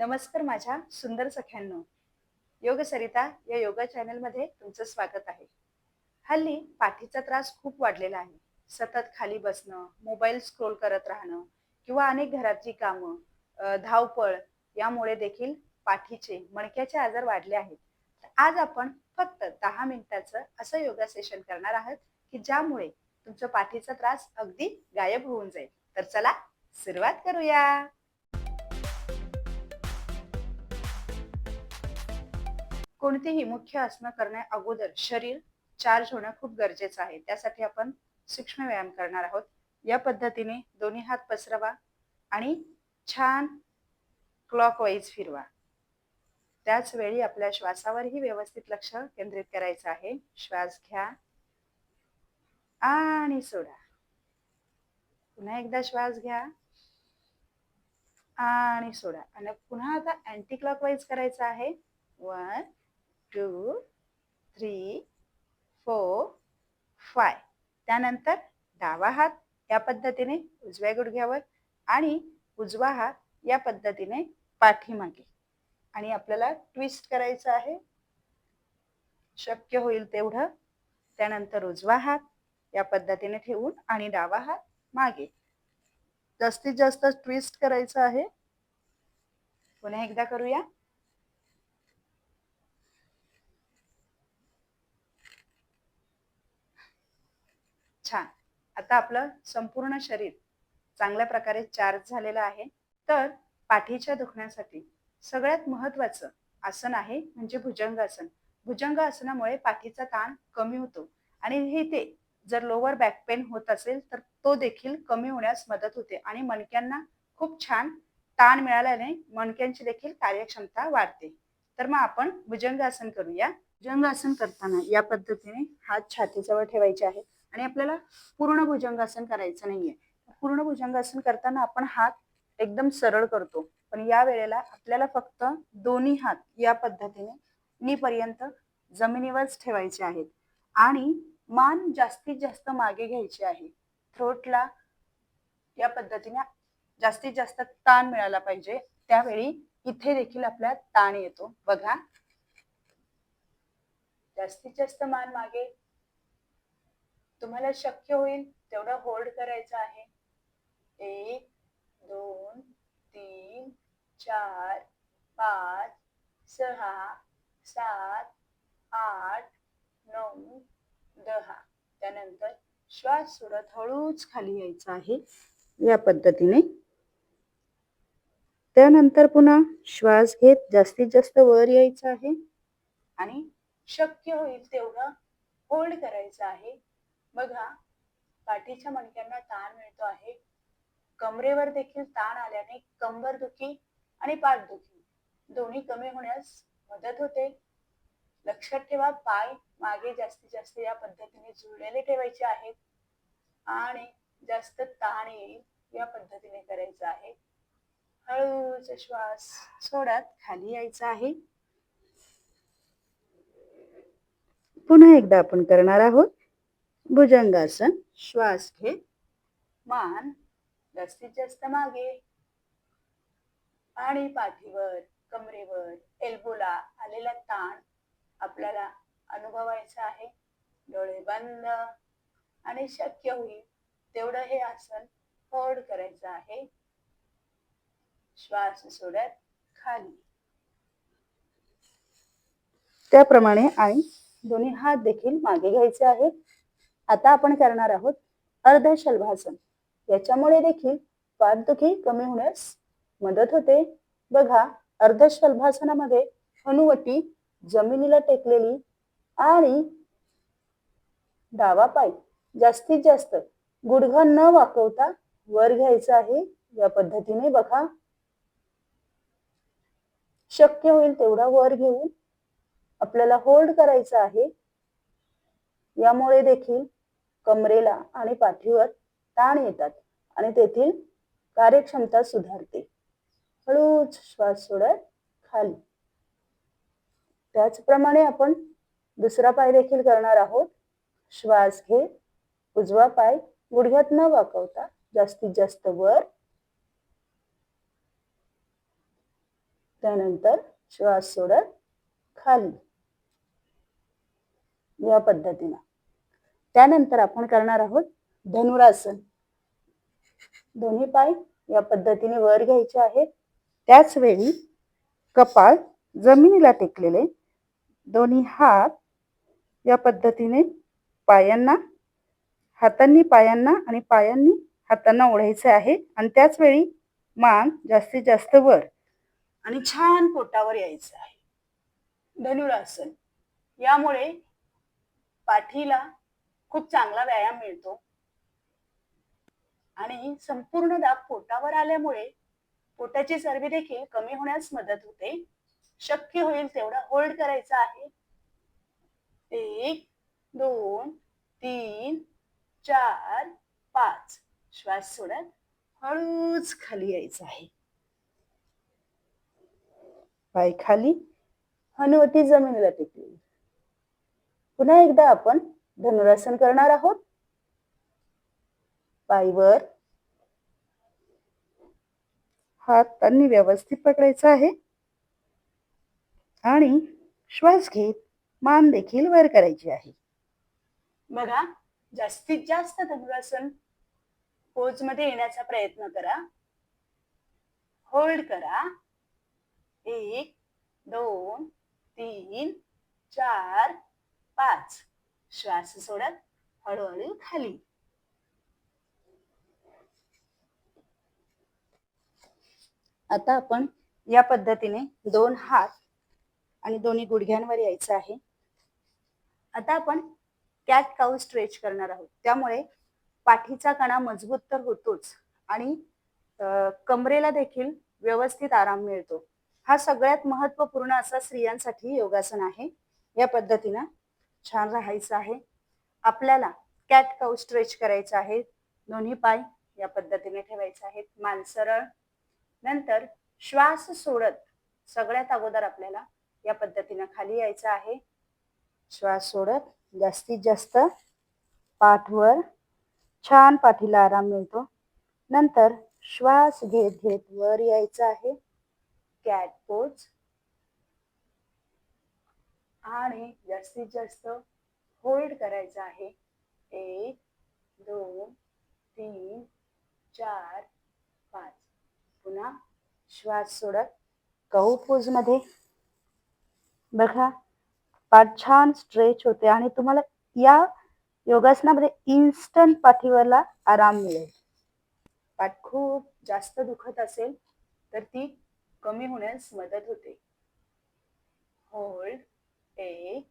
नमस्कार माझ्या सुंदर सख्यांनो. योग सरिता या योगा चॅनलमध्ये तुमचं स्वागत आहे. हल्ली पाठीचा त्रास खूप वाढलेला आहे. सतत खाली बसणं मोबाईल स्क्रोल करत राहणं किंवा अनेक घरातली कामं धावपळ यामुळे देखील पाठीचे मणक्याचे आजार वाढले आहेत. तर आज आपण फक्त दहा मिनिटाचं असं योगा सेशन करणार आहोत की ज्यामुळे तुमचा पाठीचा त्रास अगदी गायब होऊन जाईल. तर चला सुरुवात करूया. कोणतीही मुख्य आसनं करण्या अगोदर शरीर चार्ज होणं खूप गरजेचं आहे. त्यासाठी आपण सूक्ष्म व्यायाम करणार आहोत. या पद्धतीने दोन्ही हात पसरवा आणि छान क्लॉकवाईज फिरवा. त्याच वेळी आपल्या श्वासावरही व्यवस्थित लक्ष केंद्रित करायचं आहे. श्वास घ्या आणि सोडा. पुन्हा एकदा श्वास घ्या आणि सोडा. आणि पुन्हा आता अँटी क्लॉकवाईज करायचं आहे. One two three four five. त्यानंतर डावा हात या पद्धतीने उजव्या गुडघ्यावर आणि उजवा हात या पद्धतीने पाठीमागे. आणि आपल्याला ट्विस्ट करायचं आहे. शक्य होईल तेवढं. त्यानंतर उजवा हात या पद्धतीने ठेवून आणि डावा हात मागे. जास्तीत जास्त ट्विस्ट करायचं आहे. पुन्हा एकदा करूया. छान. आता आपलं संपूर्ण शरीर चांगल्या प्रकारे चार्ज झालेलं आहे. तर पाठीच्या दुखण्यासाठी सगळ्यात महत्वाचं आसन आहे म्हणजे भुजंगासन. भुजंग आसनामुळे पाठीचा ताण कमी होतो आणि हे ते जर लोअर बॅक पेन होत असेल तर तो देखील कमी होण्यास मदत होते आणि मणक्यांना खूप छान ताण मिळाल्याने मणक्यांची देखील कार्यक्षमता वाढते. तर मग आपण भुजंगासन करूया. भुजंगासन करताना या पद्धतीने हात छातीजवळ ठेवायचे आहेत. आणि आपल्याला पूर्ण भुजंगासन करायचं नाहीये. पूर्ण भुजंगासन करताना आपण हात एकदम सरळ करतो. पण या वेळेला आपल्याला फक्त दोन्ही हात या पद्धतीने नीपर्यंत जमिनीवरच ठेवायचे आहेत. आणि मान जास्तीत जास्त मागे घ्यायचे आहे. थ्रोटला या पद्धतीने जास्तीत जास्त ताण मिळाला पाहिजे. त्यावेळी इथे देखील आपल्या ताण येतो. बघा. जास्तीत जास्त मान मागे तुम्हाला शक्य होईल तेवढं होल्ड करायचं आहे. एक दोन तीन चार पाच सहा सात आठ नऊ दहा. त्यानंतर श्वास सोडत हळूच खाली यायचा आहे. या पद्धतीने. त्यानंतर पुन्हा श्वास घेत जास्तीत जास्त वर यायचं आहे. आणि शक्य होईल तेवढं होल्ड करायचं आहे. बघा पाठीच्या मणक्यांना ताण मिळतो आहे. कमरेवर देखील ताण आल्याने कंबर दुखी आणि पाठदुखी दोन्ही कमी होण्यास मदत होते. लक्षात ठेवा पाय मागे जास्तीत जास्त या पद्धतीने जुळलेले ठेवायचे आहेत. आणि जास्त ताण येईल या पद्धतीने करायचं आहे. हळूच श्वास सोडत खाली यायचा आहे. पुन्हा एकदा आपण करणार आहोत. भुजंगासन श्वास घे. मान जास्तीत जास्त मागे. आणि पाठीवर कमरेवर एल्बोला आलेला ताण आपल्याला अनुभवायचा आहे. डोळे बंद आणि शक्य होईल तेवढं हे आसन होल्ड करायचं आहे. श्वास सोडत खाली. त्याप्रमाणे आणि दोन्ही हात देखील मागे घ्यायचे आहेत. आता आपण करणार आहोत अर्धशलभासन. याच्यामुळे देखील पाठदुखी कमी होण्यास मदत होते. बघा अर्धशलभासनामध्ये हनुवटी जमिनीला टेकलेली आणि डावा पाय जास्तीत जास्त गुडघा न वाकवता वर घ्यायचा आहे या पद्धतीने बघा. शक्य होईल तेवढा वर घेऊन आपल्याला होल्ड करायचं आहे. यामुळे देखील कमरेला आणि पाठीवर ताण येतात आणि तेथील कार्यक्षमता सुधारते. हळूच श्वास सोडत खाली. त्याचप्रमाणे आपण दुसरा पाय देखील करणार आहोत. श्वास घेत उजवा पाय गुडघ्यात न वाकवता जास्तीत जास्त वर. त्यानंतर श्वास सोडत खाली. या पद्धतीनं. त्यानंतर आपण करणार आहोत धनुरासन. दोन्ही पाय या पद्धतीने वर घ्यायचे आहेत. त्याच वेळी कपाळ जमिनीला टेकलेले दोन्ही हात या पद्धतीने पायांना हातांनी पायांना आणि पायांनी हातांना ओढायचे आहे. आणि त्याच वेळी मान जास्तीत जास्त वर आणि छान पोटावर यायचं आहे. धनुरासन. यामुळे पाठीला खूप चांगला व्यायाम मिळतो. आणि संपूर्ण दाब पोटावर आल्यामुळे पोटाची चरबी देखील कमी होण्यास मदत होते. शक्य होईल तेवढा होल्ड करायचा आहे. एक दोन तीन चार पाच. श्वास सोडत हळूच खाली यायचं आहे. पाय खाली हनुवटी जमिनीला टेकली. पुन्हा एकदा आपण धनुरासन करणार आहोत. पायवर हातांनी व्यवस्थित पकडायचा आहे. आणि श्वास घेत मान देखील वर करायची आहे. बघा जास्तीत जास्त धनुरासन पोजमध्ये येण्याचा प्रयत्न करा. होल्ड करा. एक दोन तीन चार पाच. श्वास सोडत हळूहळू खाली. आता आपण या पद्धतीने दोन हात आणि दोन्ही गुडघ्यांवर यायचं आहे. आता आपण कॅट काऊ स्ट्रेच करणार आहोत. त्यामुळे पाठीचा कणा मजबूत तर होतोच आणि कमरेला देखील व्यवस्थित आराम मिळतो. हा सगळ्यात महत्त्वपूर्ण असा स्त्रियांसाठी योगासन आहे. या पद्धतीनं छान राहायचं आहे. आपल्याला कॅट काऊ स्ट्रेच करायचं आहे. दोन्ही पाय या पद्धतीने ठेवायचे आहेत. मान सरळ. नंतर श्वास सोडत सगळ्यात अगोदर आपल्याला या पद्धतीनं खाली यायचं आहे. श्वास सोडत जास्तीत जास्त पाठवर छान पाठीला आराम मिळतो. नंतर श्वास घेत घेत वर यायचं आहे. कॅट पोच आणि जास्तीत जास्त होल्ड करायचं आहे. एक दोन तीन चार पाच. पुन्हा श्वास सोडत कहू पोजमध्ये. बघा पाठ छान स्ट्रेच होते आणि तुम्हाला या योगासनामध्ये इन्स्टंट पाठीवरला आराम मिळेल. पाठ खूप जास्त दुखत असेल तर ती कमी होण्यास मदत होते. होल्ड एक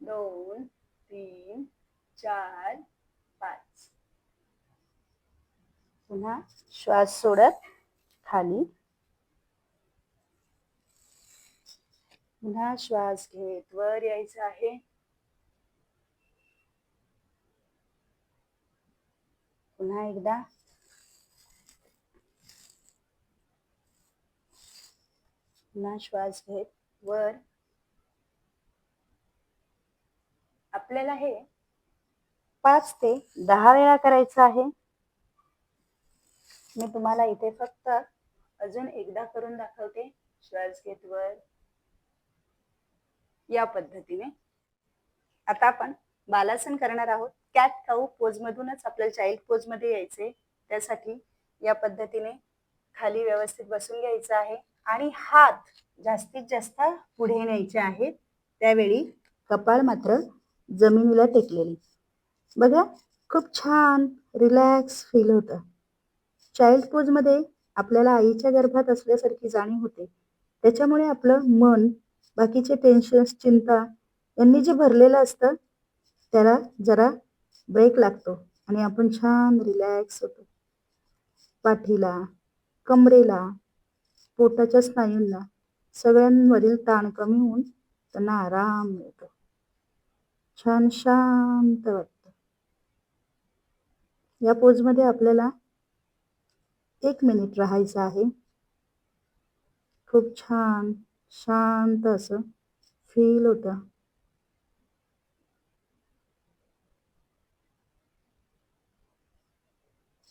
दोन तीन चार पाच. पुन्हा श्वास सोडत खाली. पुन्हा श्वास घेत वर यायचं आहे. पुन्हा एकदा. पुन्हा श्वास घेत वर. आपल्याला हे पाच ते दहा वेळा करायचं आहे. मी तुम्हाला इथे फक्त अजून एकदा करून दाखवते श्वास घेत वर या पद्धतीने. आता आपण बालासन करणार आहोत. कॅट काऊ पोज मधूनच आपल्याला चाइल्ड पोजमध्ये यायचे. त्यासाठी या पद्धतीने खाली व्यवस्थित बसून घ्यायचं आहे. आणि हात जास्तीत जास्त पुढे न्यायचे आहेत. त्यावेळी कपाळ मात्र जमिनीला टेकलेली. बघा खूप छान रिलॅक्स फील होतं. चाइल्ड पोजमध्ये आपल्याला आईच्या गर्भात असल्यासारखी जाणीव होते. त्याच्यामुळे आपलं मन बाकीचे टेन्शन्स चिंता यांनी जे भरलेलं असतं त्याला जरा ब्रेक लागतो आणि आपण छान रिलॅक्स होतो. पाठीला कमरेला पोटाच्या स्नायूंना सगळ्यांवरील ताण कमी होऊन त्यांना आराम मिळतो. छान शांत वाटत. या पोजमध्ये आपल्याला एक मिनिट राहायचं आहे. खूप छान शांत असं फील होतं.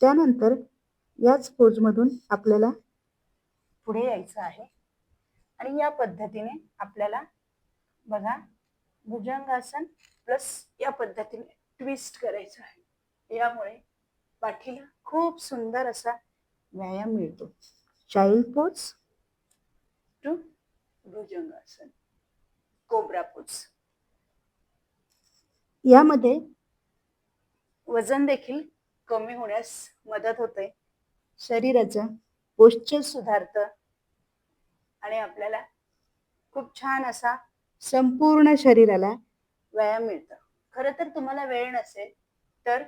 त्यानंतर याच पोजमधून आपल्याला पुढे यायचं आहे. आणि या पद्धतीने आपल्याला बघा भुजंगासन प्लस या पद्धतीने ट्विस्ट करायचं आहे. यामुळे पाठीला खूप सुंदर असा व्यायाम मिळतो. Child pose to bhujangasana. Cobra pose यामध्ये वजन देखील कमी होण्यास मदत होते. शरीराचं पोश्चर सुधारतं आणि आपल्याला खूप छान असा संपूर्ण शरीराला व्यायाम मिळतं. खरं तर तुम्हाला वेळ नसेल तर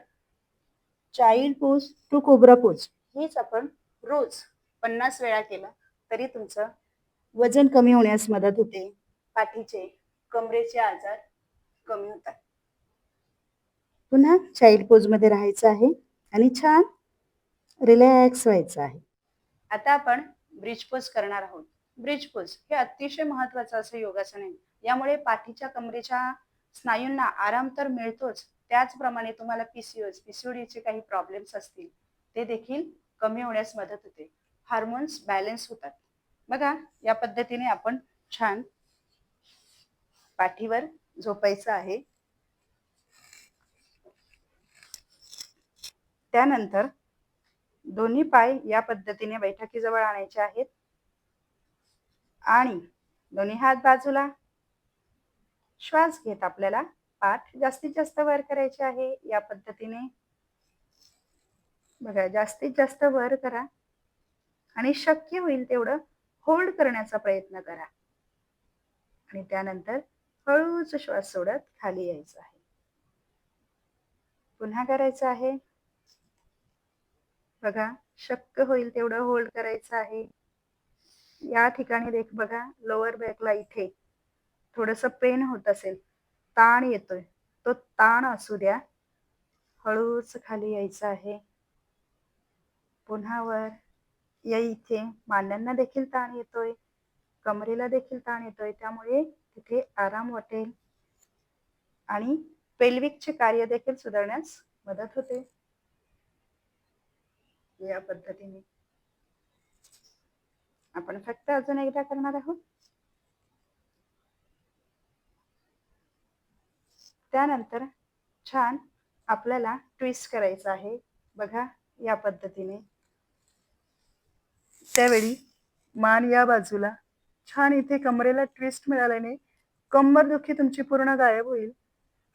child pose to cobra pose हेच आपण रोज पन्नास वेळा केला तरी तुमचं वजन कमी होण्यास मदत होते. पाठीचे कमरेचे आजार कमी होतात. पुन्हा चाइल्ड पोजमध्ये राहायचं आहे आणि छान रिलॅक्स व्हायचं आहे. आता आपण ब्रिज पोज करणार आहोत. ब्रिज पोज हे अतिशय महत्वाचं असं योगासन आहे. यामुळे पाठीच्या कमरेच्या स्नायूंना आराम तर मिळतोच. त्याचप्रमाणे तुम्हाला पीसीओज पीसीओडीचे काही प्रॉब्लेम्स असतील ते देखील कमी होण्यास मदत होते. हार्मोन्स बॅलन्स होतात. बघा या पद्धतीने आपण छान पाठीवर झोपायचं आहे. त्यानंतर दोन्ही पाय या पद्धतीने बैठकीजवळ आणायचे आहेत. आणि दोन्ही हात बाजूला श्वास घेत आपल्याला पाठ जास्तीत जास्त वर करायचे आहे या पद्धतीने. बघा जास्तीत जास्त वर करा आणि शक्य होईल तेवढं होल्ड करण्याचा प्रयत्न करा. आणि त्यानंतर हळूच श्वास सोडत खाली यायचं आहे. पुन्हा करायचं आहे. बघा शक्य होईल तेवढं होल्ड करायचं आहे. या ठिकाणी देख बघा लोअर बॅकला इथे थोडस पेन होत असेल ताण येतोय. तो ताण असू द्या. हळूच खाली यायचं आहे. पुन्हा वर या इथे. मांड्यांना देखील ताण येतोय. कमरेला देखील ताण येतोय. त्यामुळे तिथे आराम वाटेल. आणि पेल्विकचे कार्य देखील सुधारण्यास मदत होते. या पद्धतीने. आपण फक्त अजून एकदा करणार आहोत. त्यानंतर छान आपल्याला ट्विस्ट करायचं आहे. बघा या पद्धतीने. त्यावेळी मान या बाजूला. छान इथे कमरेला ट्विस्ट मिळाल्याने कंबर दुखी तुमची पूर्ण गायब होईल.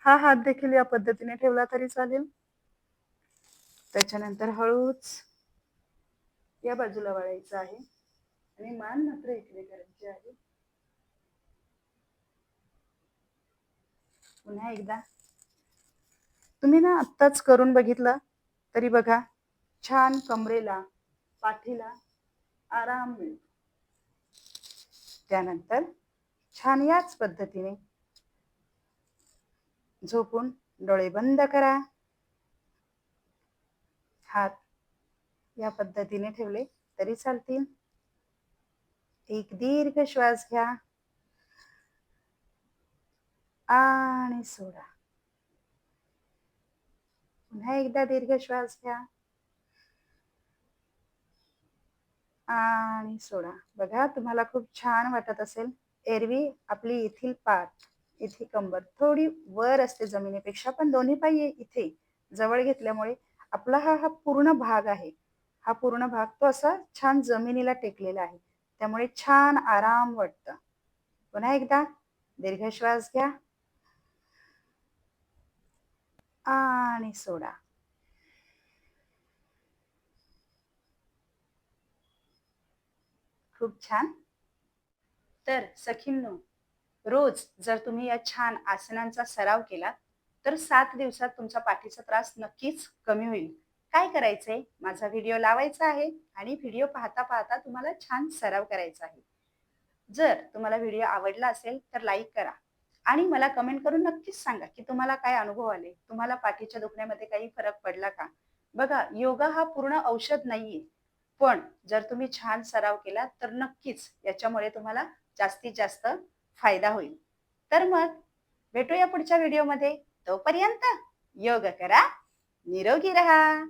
हा हात देखील या पद्धतीने ठेवला तरी चालेल. त्याच्यानंतर हळूच या बाजूला वळायचं आहे. आणि मान मात्र इकडे करायची आहे. पुन्हा एकदा. तुम्ही ना आत्ताच करून बघितलं तरी बघा छान कमरेला पाठीला आराम मिळतो. त्यानंतर छान याच पद्धतीने झोपून डोळे बंद करा. हात या पद्धतीने ठेवले तरी चालतील. एक दीर्घ श्वास घ्या. आणि सोडा. पुन्हा एकदा दीर्घ श्वास घ्या. आणि सोडा. बघा तुम्हाला खूप छान वाटत असेल. एरवी आपली येथील पाठ इथे कंबर. थोडी वर असते जमिनीपेक्षा पण दोन्ही पाय इथे जवळ घेतल्यामुळे आपला हा हा पूर्ण भाग आहे. हा पूर्ण भाग तो असा छान जमिनीला टेकलेला आहे. त्यामुळे छान आराम वाटत. पुन्हा एकदा दीर्घ श्वास घ्या. आणि सोडा. खूप छान. तर सखींनो रोज जर तुम्ही या छान आसनांचा सराव केला तर सात दिवसात तुमचा पाठीचा त्रास नक्कीच कमी होईल. काय करायचंय? माझा व्हिडिओ लावायचा आहे आणि व्हिडिओ पाहता पाहता तुम्हाला छान सराव करायचा आहे. जर तुम्हाला व्हिडिओ आवडला असेल तर लाईक करा. आणि मला कमेंट करून नक्कीच सांगा की तुम्हाला काय अनुभव आले? तुम्हाला पाठीच्या दुखण्यामध्ये काही फरक पडला का? बघा योगा हा पूर्ण औषध नाहीये. पण जर तुम्ही छान सराव केला तर नक्कीच याच्यामुळे तुम्हाला जास्तीत जास्त फायदा होईल. तर मग भेटूया पुढच्या व्हिडिओमध्ये तोपर्यंत योग करा निरोगी राहा.